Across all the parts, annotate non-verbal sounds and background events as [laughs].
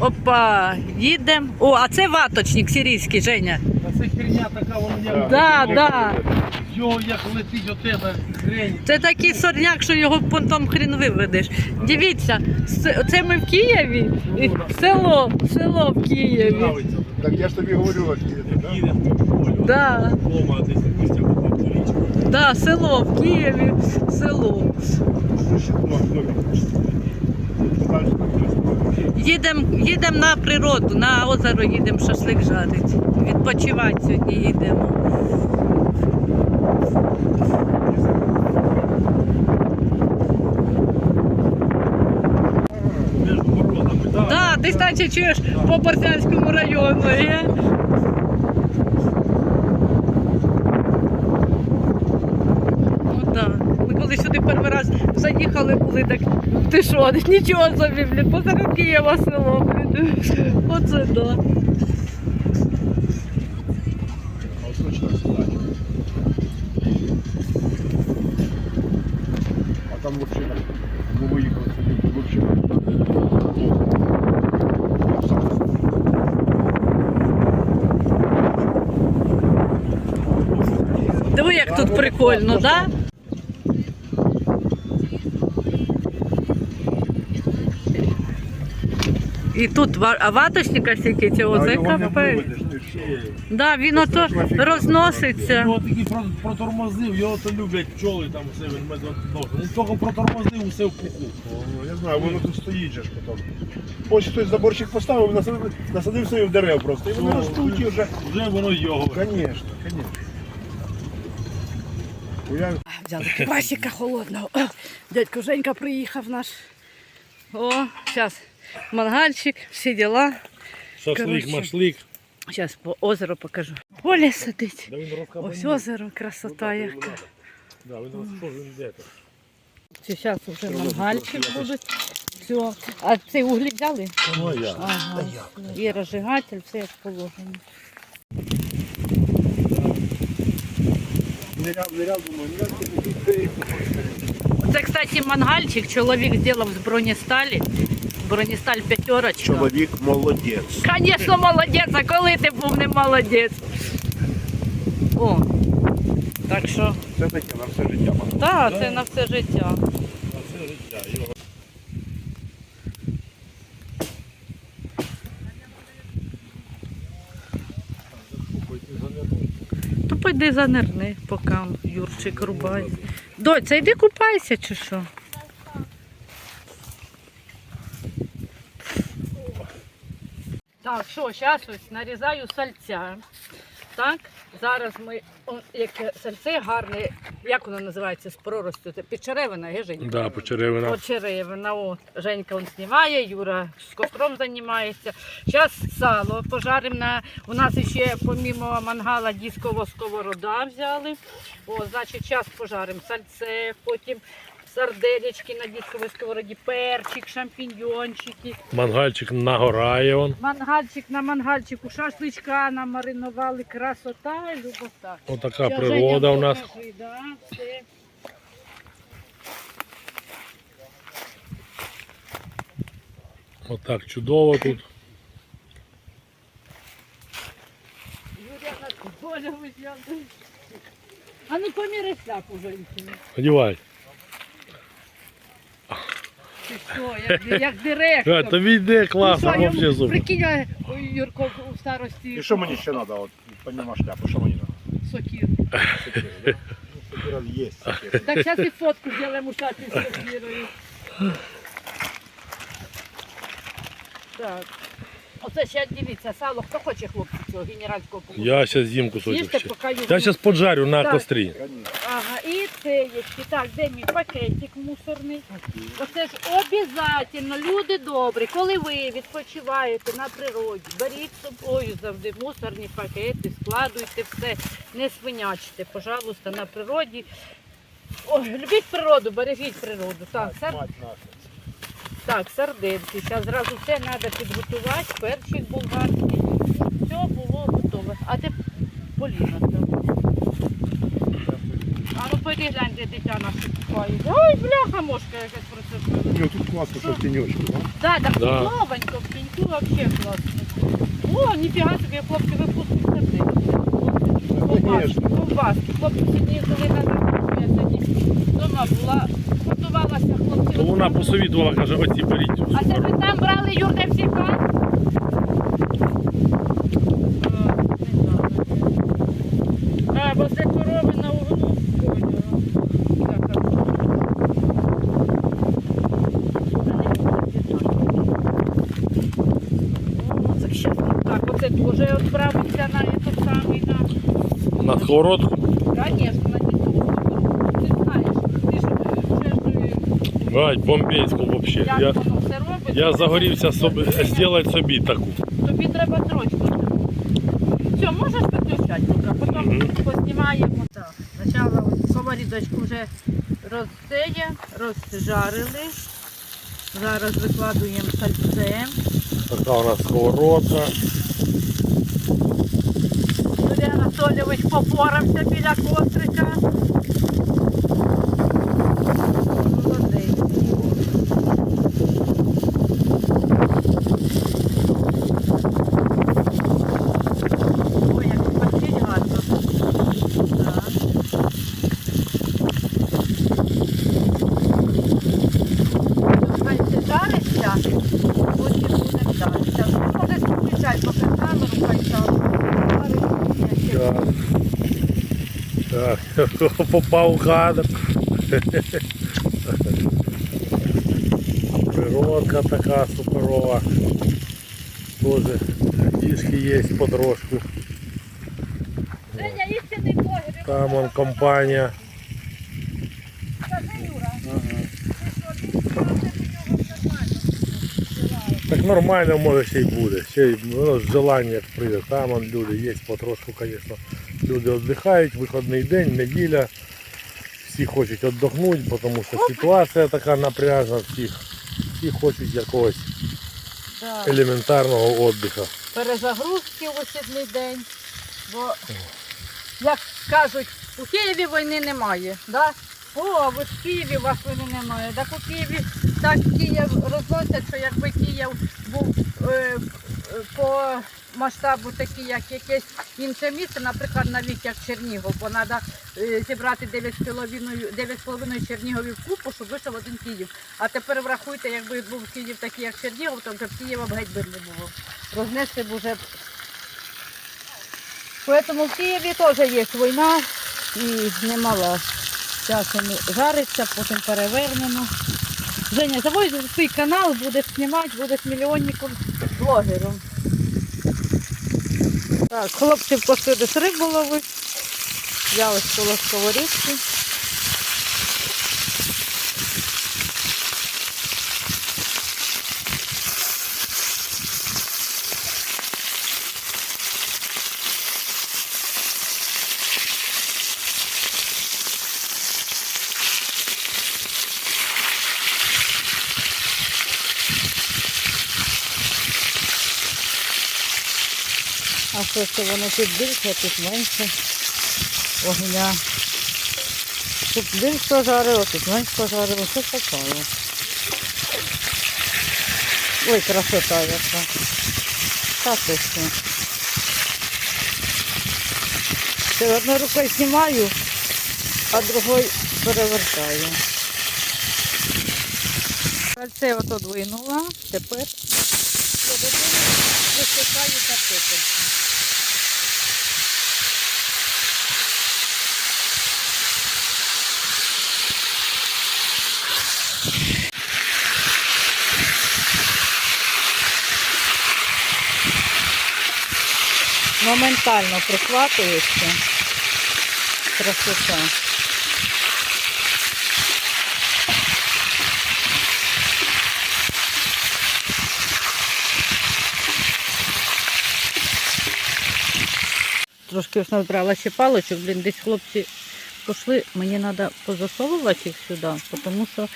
Опа, їдемо. О, а це ваточник сирійський, Женя. А це херня така, воно як Да, да. його як летить от тебе хрень. Це такий сорняк, що його понтом хрін виведеш. Дивіться, с- це ми в Києві, і село, село в Києві. Так я ж тобі говорю, аж їде, да? Полю. Да, Дома десь таку річку. да, село в Києві, село. Їдемо їдем на природу, на озеро їдемо шашлик жарить. Відпочивати сьогодні їдемо. Городами, да. Ти наче чуєш по Борзянському району. Є? Ну да. Ми коли сюди перший раз заїхали, були так, ти що, нічого собі, блін, посеред Києва село, блін. Оце да. А там вообще так, ну виїхав собі, вообще. Диви, як тут прикольно, да? І тут ва- ваточника стільки цього, це капець. Да, він ото розноситься. Його таки про- протормозив, його то люблять пчоли там все, він медоносить. Він тільки протормозив усе в пуху. Ну, Я знаю, воно тут стоїть же ж потім. Ось хтось заборчик поставив, насадив, насадив собі в дерев просто. І вони ростуть і вже. Вже воно його. Конечно, конечно. Я Взяли квасика холодного. Дядько Женька приїхав наш. О, зараз мангальчик, всі діла. Шашлик, машлик. Зараз по озеру покажу. Поле сидить. Да. Ось озеро, красота яка. Да. Це зараз вже мангальчик буде. Все. А цей углі взяли? Ну, я. Ага. І розжигатель, все як положено. Це, кстати, мангальчик чоловік зробив з бронесталі. Бронесталь п'ятерочка. Чоловік молодець. Звісно, молодець, а коли ти був не молодець? О, так що, Це таке на все життя. так, це на все життя. На все життя. Його То пойди занирни, поки Юрчик рубає. Доця, йди купайся чи що? Так, що, зараз ось нарізаю сальця. Так, зараз ми, о, яке сальце гарне, як воно називається з проростю? Це підчеревина, є Женька? Да, почеревина. Почеревина. От, Женька он знімає, Юра з костром займається. Зараз сало пожаримо на. У нас ще помімо мангала дисково сковорода взяли. О, значить, зараз пожаримо сальце, потім сарделечки на дисковій сковороді, перчик, шампіньйончики. Мангальчик нагорає он. Мангальчик на мангальчику, шашличка намаринували, красота і любота. Отака Ща, природа Женя, у нас. покажи, да, все. Отак чудово тут. Юрія на Коля витягнув. А ну поміри шляпу, Женщині. Одівай. Ти що, як, як директор. А, тобі йде класно, Ну, що, вообще йому, супер. Прикинь, а, ой, Юрко у старості І що мені ще треба, от, помимо шляпи, що мені треба? сокір. Сокира є. сокира. Так зараз і фотку зробимо у шапі з сокірою. Так. Оце ще дивіться, сало. Хто хоче хлопці цього генеральського полку? Я зараз з'їм кусочок Їжте, ще. поки його. Я зараз поджарю на Так. кострі. Ага, і це є. ще. Так, де мій пакетик мусорний? Оце ж обов'язково, люди добрі, коли ви відпочиваєте на природі, беріть з собою завжди мусорні пакети, складуйте все, не свинячте, пожалуйста, на природі. Ой, любіть природу, бережіть природу. Так, сар... Так сардинки. Зараз зразу все треба підготувати, перчик болгарський. Все було готове. А де Поліна там? А ну пойди глянь, де дитя наше купає. Ой, бляха, мошка якась процесує. Ні, тут класно, що в тіньочку, да? Да, так Да. новенько в. Ну, вообще класно. О, ніфіга собі, хлопці випустять завжди. Ковбаски, Конечно. ковбаски. Хлопці сьогодні їздили на я сьогодні вдома була, готувалася хлопці. То вона посовітувала, каже, оці беріть. А це ви там брали Юрка всі хат? А, бо це корови на углу. Так, оце теж відправиться на этот самий на На сковородку. Конечно, на дітей. Ти знаєш, ти ж вже бомбейську взагалі. Я, робить. я загорівся собі, зробити собі таку. Тобі треба срочно. Все, можеш виключати, потім Мгм. познімаємо. Так, спочатку сковорідочку вже розсеє, розжарили. Зараз викладуємо сальце. Така у нас сковородка. Юрій Анатолійович попорався біля кострика. попав у кадр. Природка така суперова. Тоже фішки є потрошку. Женя, істинний блогер. Там он компанія. Скажи, Юра. Так нормально може ще й буде. Ще й воно з желання як прийде. Там он люди є потрошку, звісно. Люди віддихають, вихідний день, неділя. Всі хочуть віддохнути, тому що ситуація така напряжна, всі, всі хочуть якогось Да. елементарного віддиху. Перезагрузки у вихідний день. Бо, як кажуть, у Києві війни немає. Да? О, ви в Києві у вас війни немає. Так у Києві так Київ розносять, що якби Київ був е, по масштабу такий, як якесь інше місце, наприклад, навіть як Чернігов, бо треба зібрати 9,5 9,5 Черніговів купу, щоб вийшов один Київ. А тепер врахуйте, якби був Київ такий, як Чернігов, то вже б Києва б геть би не було. Рознесли б уже. Поэтому в Києві теж є війна і немало. Вони жариться, потім перевернемо. Женя, заводь свій канал, будеш знімати, будеш мільйонником блогером. Так, хлопці пішли з рибу ловить. Ось коло сковорідки. Що воно тут більше, тут менше вогня. Тут більше пожарило, тут менше пожарило. Що таке? Ой, красота яка. Так ось. це. Одною рукою знімаю, а другою перевертаю. Це от одвинула, тепер висихаю картопельку. Моментально прихватується. Красота. Трошки набрала ще паличок, блін, десь хлопці пішли, мені треба позасовувати їх сюди, тому що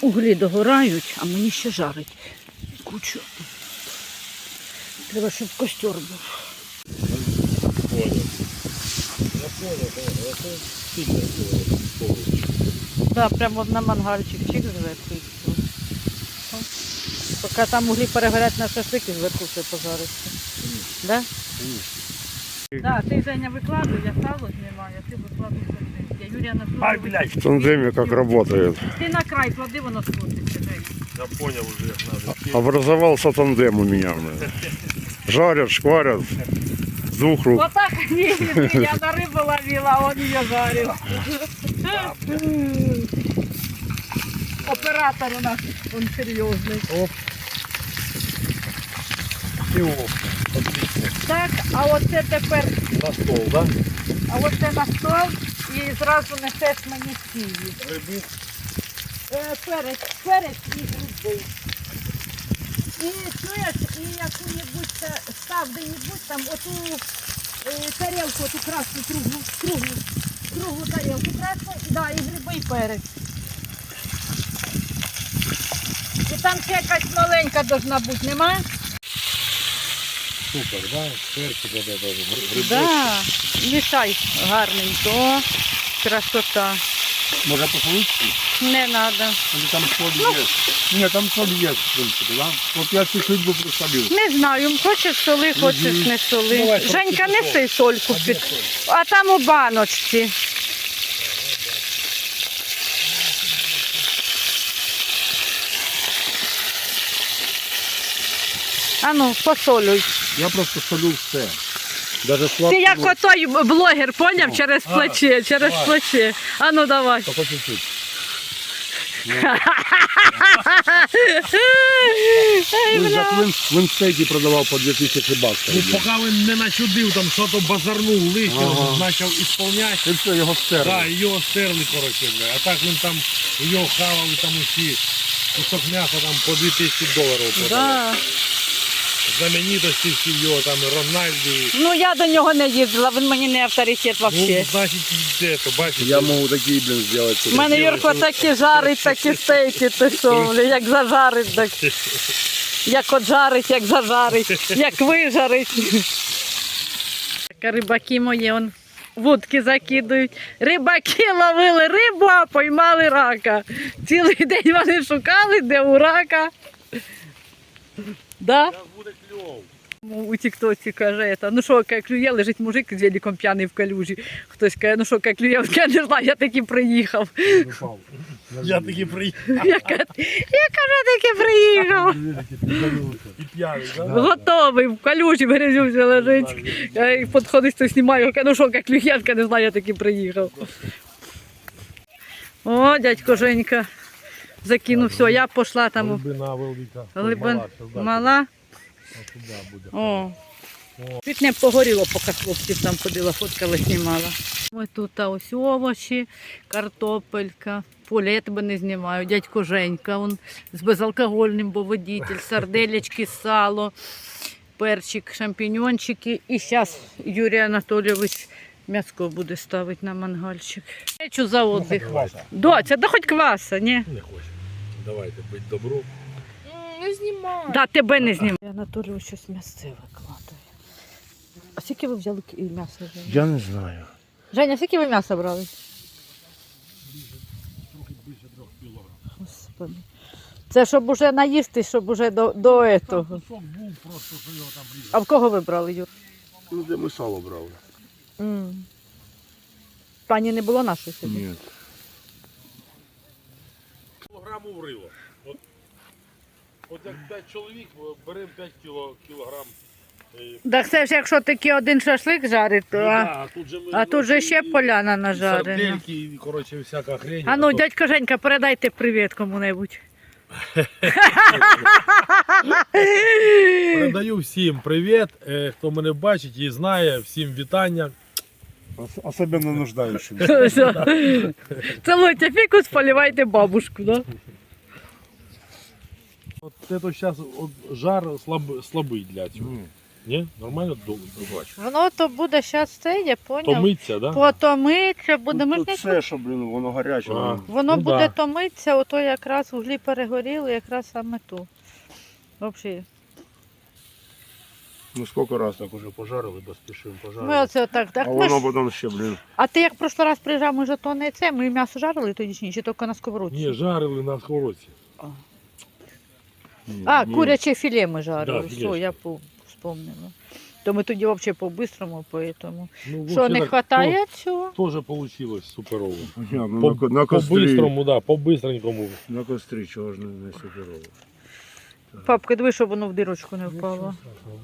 углі догорають, а мені ще жарить кучу. Треба, щоб костер був. Так, да, прямо на мангальчик чик зверху. Поки там углі перегорять на шашлики, зверху все пожариться. Да? Да, ти Женя викладуй, я сало знімаю, а ти викладуй шашлик. Я Юрій Анатолійович. В тандеме как работает. Ти на край клади, воно скотиться, Женя. Я понял уже, як надо. Образовался тандем у меня. Жарят, шкварят. С двух рук. Отак [laughs] ні, ні, я на рибу ловила, а он її жарив. Оператор у нас, он. Всього. Отлично. Так, а оце тепер, На стол, да? а оце на стол і зразу несеш мені сії. Рибу. Е, перець, перець і гриби. І чуєш, і яку-небудь став де-небудь там оту е, тарілку, оту красну круглу, круглу, круглу тарілку красну, да, і гриби, і перець. І там ще якась маленька должна бути, нема? Супер, да? Это. грибочки. Да, мішай гарненько. Красота. Может посолить? Не треба. Или там соль есть? Нет, там соль есть, в принципе, да? Вот я чуть-чуть бы присолил. Не знаю, хочеш соли, хочеш не соли. Давай, Женька, неси сольку під. А там у баночці. Ану, посолюй. Я просто солю все. Даже Ти як отой блогер, поняв, через а, плече, через давай. плече. Ану, давай. Только чуть-чуть. [laughs] Ну, бля. так він, він стейки продавав по 2000 баксів. Ну, поки він не начудив, там що-то базарнув, лишнього, Ага. почав ісполняти. І все, його стерли. Да, і його стерли, коротше, бля. А так він там, його хавали там усі. Кусок м'яса там по 2000 доларів продав. Да. Знаменитості всі його, там Рональді. Ну я до нього не їздила, він мені не авторитет Ну, значить, де то, бачите. Я можу такий, блін, зробити. У мене Юрко такі жарить, такі стейки, ти що, бля, як зажарить, так. Як от жарить, як зажарить, як вижарить. Так, Рибаки мої, он вудки закидують. Рибаки ловили рибу, а поймали рака. Цілий день вони шукали, де у рака. Да? Буде кльов. У тіктоці каже, ну що, як клює, лежить мужик з великом п'яний в калюжі. Хтось каже, ну що, як клює, я не знаю, я таки приїхав. Я таки приїхав. Я, ка- я кажу, таки приїхав. І п'яний, да? Готовий, в калюжі в грязюці лежить. Я підходить, хто знімає, каже, ну що, як клюєнка, не знаю, я таки приїхав. О, дядько Женька закинув, все, я пішла там. Глибина велика. Глибин Мала, туди буде. О. Чуть не погоріло, поки хлопців там ходила, фоткала, знімала. Ось тут ось овочі, картопелька. Поля, я тебе не знімаю. Дядько Женька, он з безалкогольним, бо водитель, сарделечки, сало, перчик, шампіньончики. І зараз Юрій Анатолійович м'яско буде ставити на мангальчик. Хочу за отдих. Доця, да хоч кваса, ні? Не хочу. Давайте будь добро. Не знімай. Да, тебе не знімаю. Анатолій щось м'ясце викладає. А скільки ви взяли м'ясо? Я не знаю. Женя, скільки ви м'яса брали? Господи. Це щоб уже наїсти, щоб уже до, до этого. Був просто, що його там. А в кого ви брали, Юр? Ну, де ми сало брали? М. Пані не було нашої сьогодні? Ні. Кілограм урило. От, от як 5 чоловік, беремо 5 кіло, кілограм. е, Так це ж якщо таки один шашлик жарить, то, ну а, да, тут же ми, а тут же ще і- поляна і нажарена. Сардельки, і, коротше, всяка хрень. А ну, то- дядько Женька, передайте привіт кому-небудь. Передаю всім привіт, е, хто мене бачить і знає, всім вітання. Ос- Особенно нуждаючим. [laughs] Целуйте фікус, поливайте бабушку, да? От це зараз жар слаб, слабий для цього. Ні? Нормально добре бачу. Воно то буде зараз це, я поняв. Томиться, да? Потомиться, буде ж Тут не все, що, блін, воно гаряче. А. воно. Воно Ну буде да. томитися, ото якраз углі перегоріли, якраз саме ту. Взагалі. Ну скільки раз так уже пожарили, без спішимо Ми оце так. так А ми воно ж... потім ще, блін. А ти як в прошлий раз приїжджав, ми ж то не це, ми м'ясо жарили тоді чи ні, чи тільки на сковородці? Ні, жарили на сковородці. А, Ні. куряче філе ми жарили. Да, Все, філешки. я по- вспомнила. То ми тоді взагалі по-бистрому, поэтому. Ну, Що, не вистачає цього? Тоже получилось суперово. Ну, По, на, ко- на по кострі. бистрому, да, по бистренькому. На кострі чого ж не, не суперово. Папка, диви, щоб воно в дирочку не впало.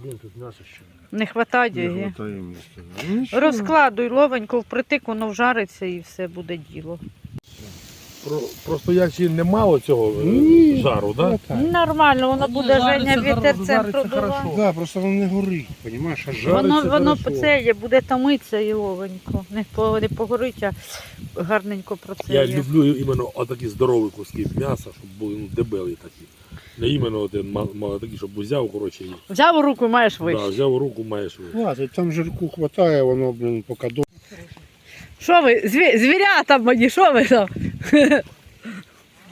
Блін, тут м'ясо ще Не вистачає. не гі. хватає місця. Ну, нічого. Розкладуй ловенько впритик, воно вжариться і все буде діло. Про, просто як ще немало цього е, Ні. жару, да? Так. Нормально, воно Воно буде жариться, Женя зараз вітерцем жариться продувати. хорошо. Да, просто воно не горить, розумієш? А Жариться Воно, воно хорошо. це є, буде томитися і ловенько. Не, по, не погорить, а гарненько про це Я є. люблю іменно отакі здорові куски м'яса, щоб були ну, дебелі такі. Не іменно один ма- ма- такі, щоб взяв, коротше, і Взяв у руку, маєш вийти. да, взяв у руку, маєш ви. Хватить, там жирку хватає, воно, блін, поки до... Що ви, зві, звірята мої, що ви там?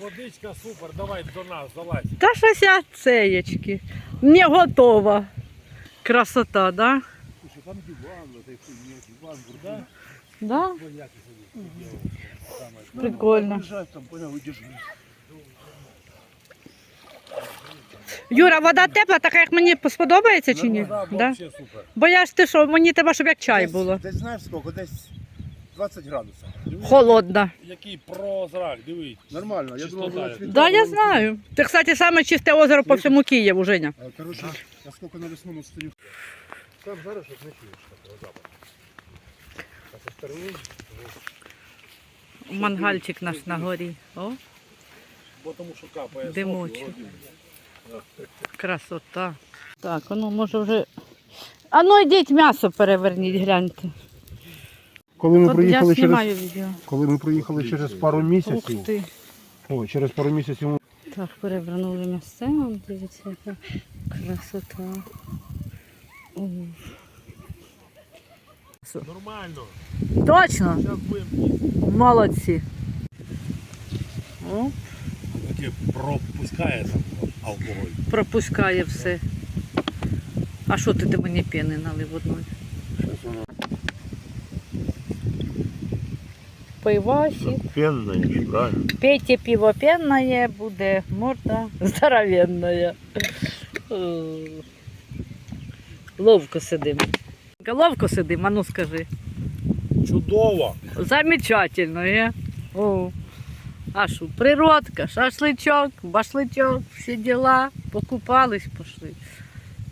Водичка супер, давай до нас, залазь. Та щось я цеєчки. Не готова. Красота, да? Там диван, Да? Да? Прикольно. Там, понял, выдержи. Юра, вода тепла, така як мені сподобається чи ні? Да, Да? супер. Бо я ж ти що, мені треба, щоб як чай було. Десь знаєш скільки? Десь 20 градусів. Холодна. Який прозрак, дивись. Нормально, я Чистота думав, яка. воно Да, я знаю. Це, кстати, саме чисте озеро по всьому Києву, Женя. воно- А, я сколько на весному стою. Там зараз от не чуєш такого запаху. А со сторони, Мангальчик наш на горі. О, Бо тому що капає. Димочок. і красота. Так, ну може вже. А ну йдіть м'ясо переверніть, гляньте. коли ми От я приїхали через, відео. коли ми приїхали через пару Ух місяців, ти. ой, через пару місяців ми Так, перевернули місце, дивіться, яка красота. О. Нормально. Точно? Молодці. О, Таке пропускає там алкоголь. пропускає все. А що ти ти мені піни налив одної? Пивасі. пенне, правильно? Пейте пиво пенное, буде морда здоровенная. Е, Ловко сидим. Ловко сидим, а ну скажи. Чудово. Замечательно, е? О. А що, природка, шашличок, башличок, всі діла, покупались, пішли.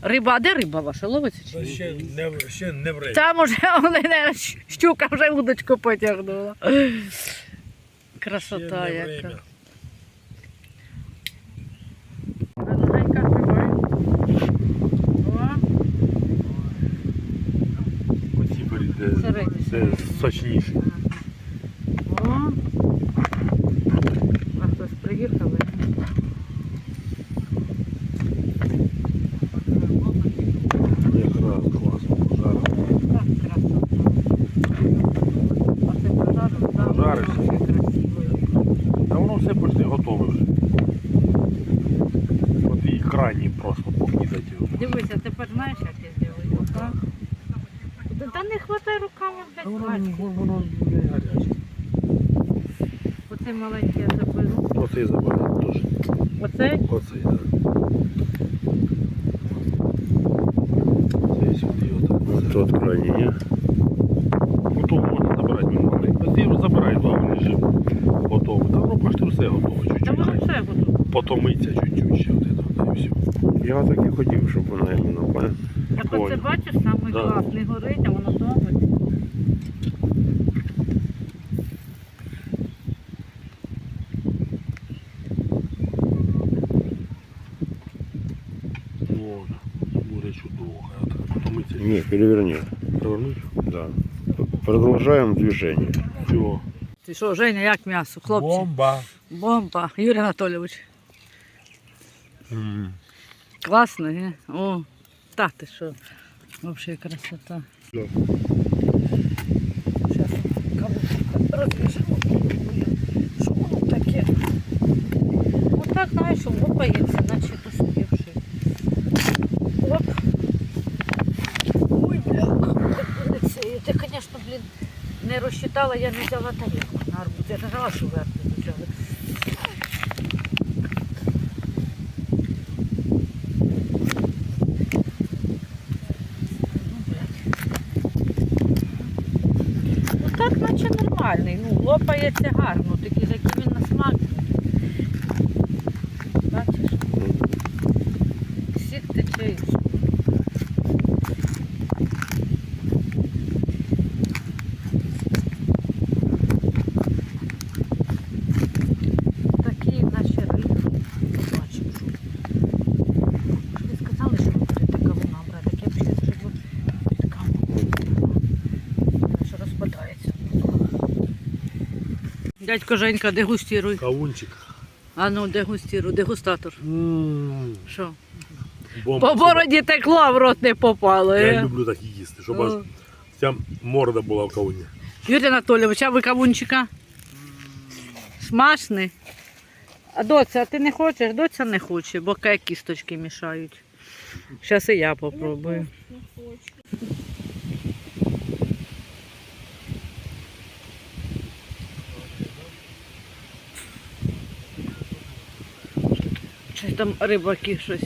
Риба, а де риба ваша ловиться? Чи? ні? Ще не, ще не время. Там уже [laughs] Олена щука вже удочку потягнула. Красота Ще не яка. время. Оці беріть, де сочніші. о. А хтось приїхали. Якраз класно. Жарко. Так, красота. А це пожарив, так? Пожарив. Дуже красиво. Та воно все почти готове вже. От і крайні просто покидати його. Дивися, тепер знаєш, як я зроблю, так? Та- Та не хватай руками, Та блядь, воно, Васьки. воно не гаряче. Оце маленьке я заберу. Оцей забирай теж. Оце? Оцей, так. Це сюди отак. Тот крайній. Ну то можна забирати. Ти його забирай, два вони жив. Готовий. Да, ну почти все готове. Та Чуть-чуть. воно все готово. Потомиться чуть-чуть ще от це, і все. Я так і хотів, щоб вона іменно? Так оце Понял. бачиш, саме Да. клас, не горить, а воно томить. От, буде чудово. Хай отак потомиться. Ні, переверни. Повернуть. Да. Продовжуємо движення. Все. Ти що, Женя, як м'ясо, хлопці? Бомба. Бомба. Юрій Анатолійович. Класно, ге? О, та ти що? Взагалі красота. Да. Щас питала, я не взяла тарілку на арбуз. Я не знала, що ви арбуз взяли. Ну, так наче нормальний, ну, лопається гарно. Дядько Женька, дегустируй. Кавунчик. А ну, дегустируй, дегустатор. Що? Бомба. По бороді текло, а в рот не попало. Я е? люблю так їсти, щоб аж О. вся морда була в кавуні. Юрій Анатолійович, а ви кавунчика? Смачний. А доця, а ти не хочеш? Доця не хоче, бо кісточки мішають. Зараз і я попробую. Не хочу. Там рибаки щось.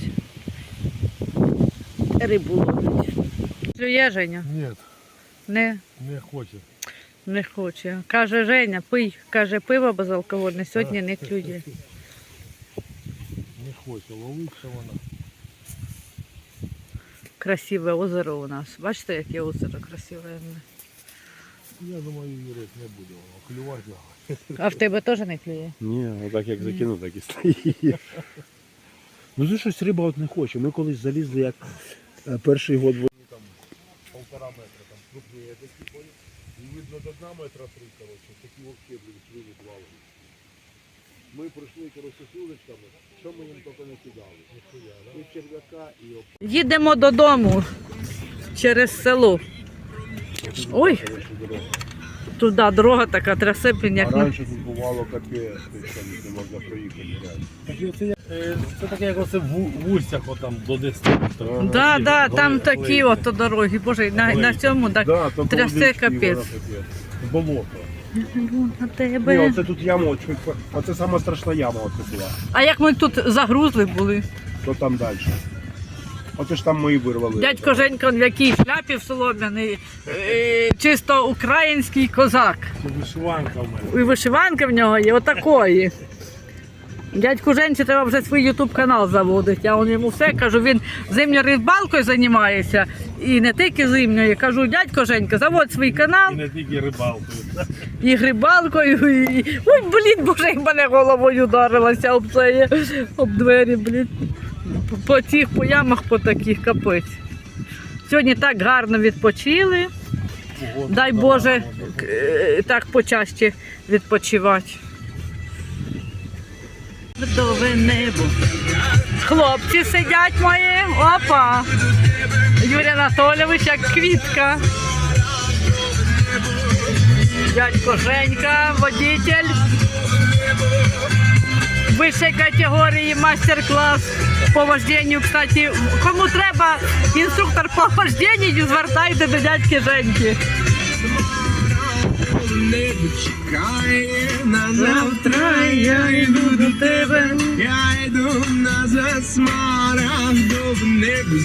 Рибу ловлять. Клює Женя? Ні, Не, не хоче. не хоче. Каже Женя, пий. Каже, пиво безалкогольне сьогодні не [laughs] клює. Не хоче, ловиться вона. Красиве озеро у нас. Бачите, яке озеро красиве. Я думаю, Юрик не буде воно клювати. А в тебе теж не клює? Ні, отак як закину, так і стоїть. Ну це щось риба от не хоче. Ми колись залізли, як е, перший год в Полтора метра там крупні такі понял? І видно до дна метра три, коротше, такі вовки будуть люди плавають. Ми прийшли, коротше, з удочками, що ми їм тільки не кидали. І черв'яка, і оп. Їдемо додому через село. Ой, туди дорога така трясепінь, як ми. раніше тут бувало капець, там не можна проїхати. реально. Е, це таке, як оце в, устях, отам до 10 метрів. Да, да, там такі ото дороги. Боже, на, на цьому так Да, то трясе капець. Болото. на Ні, тебе. оце тут яма, от, чуть- оце сама страшна яма оце була. А як ми тут загрузли були? То там далі. Оце ж там ми і вирвали. Дядько Женька в якій шляпі в солом'яний, е, чисто український козак. Це вишиванка в мене. І вишиванка в нього є отакої. Дядьку Женці треба вже свій ютуб канал заводити. Я йому все кажу, він зимньою рибалкою займається. І не тільки зимньою. Кажу, дядько Женька, заводь свій канал І не тільки рибалкою. і грибалкою. І... Ой, блін, боже, як мене головою ударилася об це, об двері, блін. По- цих по ямах, по таких капець. Сьогодні так гарно відпочили. Дай Боже, е, так почаще відпочивати. Вдове небо. Хлопці сидять мої. Опа. Юрій Анатолійович, як квітка. Дядько Женька, водитель. Вищої категорії мастер-клас по вожденню. Кстати, кому треба інструктор по вожденню, звертайте до дядьки Женьки. небо чекає на завтра, я йду до тебе, я йду на засмарах до небу.